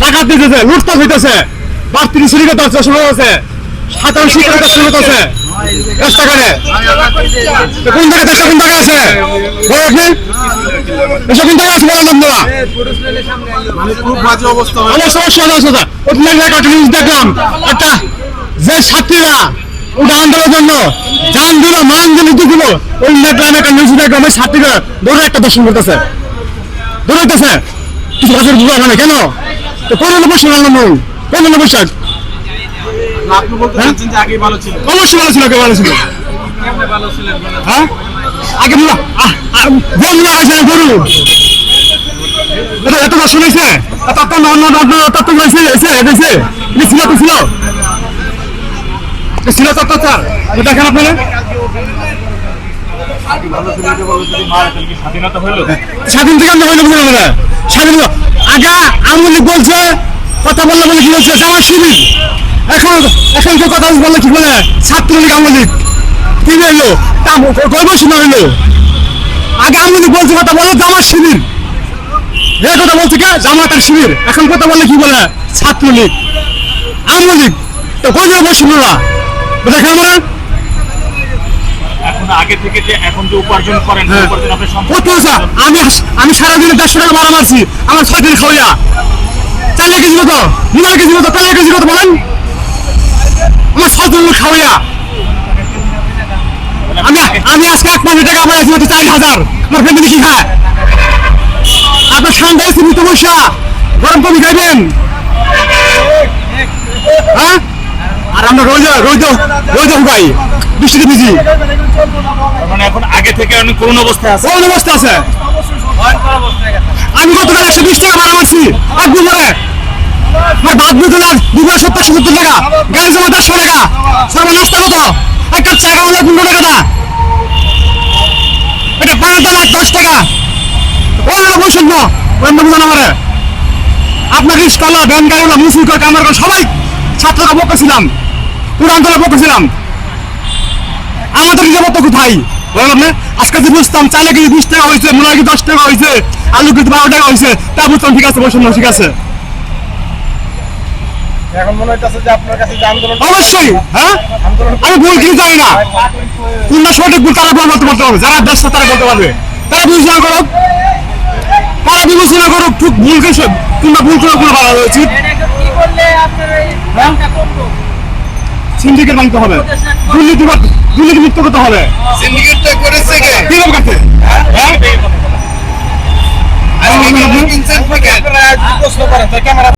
ডাকাত দিতেছে, লুটপাট হইতেছে, বাড়তি চুরি করতে হচ্ছে আছে? সাধারণ শুরু নিউজ দেখলাম। একটা যে ছাত্রীরা ওটা আন্দোলনের জন্য জান দিল, মান দিল দিল, ওই দেখলাম একটা নিউজ দেখলাম, ওই ছাত্রীরা একটা দর্শন করতেছে। কিছু গাছের বুড়া মানে কেন? তো পনেরো বৈশাখ আনলাম পনেরো বৈশাখ আপনি বলতে চাচ্ছেন যে আগেই ভালো ছিল। অবশ্যই ভালো ছিল কে ভালো ছিল। হ্যাঁ? আগে বলো গরু না গরু? এটা এত দর্শন হয়েছে তত্ত্ব অন্য তত্ত্ব হয়েছে এসে এসে ছিল তো ছিল? ছিল তত্ত্ব দেখেন আপনারা। স্বাধীন থেকে আমরা হইলাম না স্বাধীন আগা আওয়ামী বলছে, কথা বললে বলে কি বলছে জামা শিবির এখন এখন ছাত্রলীগ হইল হইল? আগে আওয়ামী বলছে, কথা বলে জামা শিবির এ কথা বলছে কে? জামাতের শিবির এখন কথা বললে কি বলে? ছাত্রলীগ। আওয়ামী লীগ তো শুনলা দেখেন আমরা আগে থেকে যে এখন যে উপার্জন করেন হ্যাঁ। উপার্জন আপনি? আমি আমি সারাদিনে দেড়শো টাকা ভাড়া মারছি আমার ছয় দিন খাওয়া। চালিয়ে কেজি কত মিনার কেজি কত তেলের কেজি কত বলেন। আমার ছয় দিন খাওয়া। আমি আমি আজকে এক মাসের টাকা আমার আছে চার হাজার। আমার ফ্যামিলি কি খায়? আপনার মৃত বৈশা গরম কমি খাইবেন হ্যাঁ আর আমরা রোজ রোজ রোজ ভাই বৃষ্টিতে ভিজি। মানে এখন আগে থেকে অনেক করুণ অবস্থায় আছে। অবস্থা আছে। আমি গতকাল একশো বিশ টাকা ভাড়া বুঝে না দুপুরে সত্তর সত্তর টাকা গাড়ি জমা দেড়শো টাকা। কত? এক কাপ চা খাওয়া পনেরো টাকা না এটা পাঁচ দাম এক দশ টাকা। ওই বৈষম্য। অন্য বুঝান আমারে। রিস্কলা ভ্যান গাড়িওয়ালা মুসিক কামার সবাই ছাত্ররা পক্ষ ছিলাম পুরো আন্দোলনের পক্ষ ছিলাম। আমাদের নিরাপত্তা কোথায়? বললাম না আজকে যে বুঝতাম চালে কেজি বিশ টাকা হয়েছে মনে হয় কি দশ টাকা হয়েছে আলু কেজি বারো টাকা হয়েছে তা বুঝতাম ঠিক আছে বসুন ঠিক আছে? এখন মনে হইতেছে যে আপনার কাছে যে আন্দোলন অবশ্যই হ্যাঁ? আমি ভুল কি জানি না। সঠিক ভুল তারা বলতে বলতে হবে যারা দেশ তারা বলতে পারবে। তারা বিবেচনা করুক। তারা বিবেচনা করুক ঠিক ভুল কে কিংবা ভুল করে কোনো বলা উচিত সিন্ডিকেট ভাঙতে হবে। দুর্নীতি দুর্নীতি মুক্ত করতে হবে। সিন্ডিকেটটা করেছে কে? কাছে। হ্যাঁ? ক্যামেরা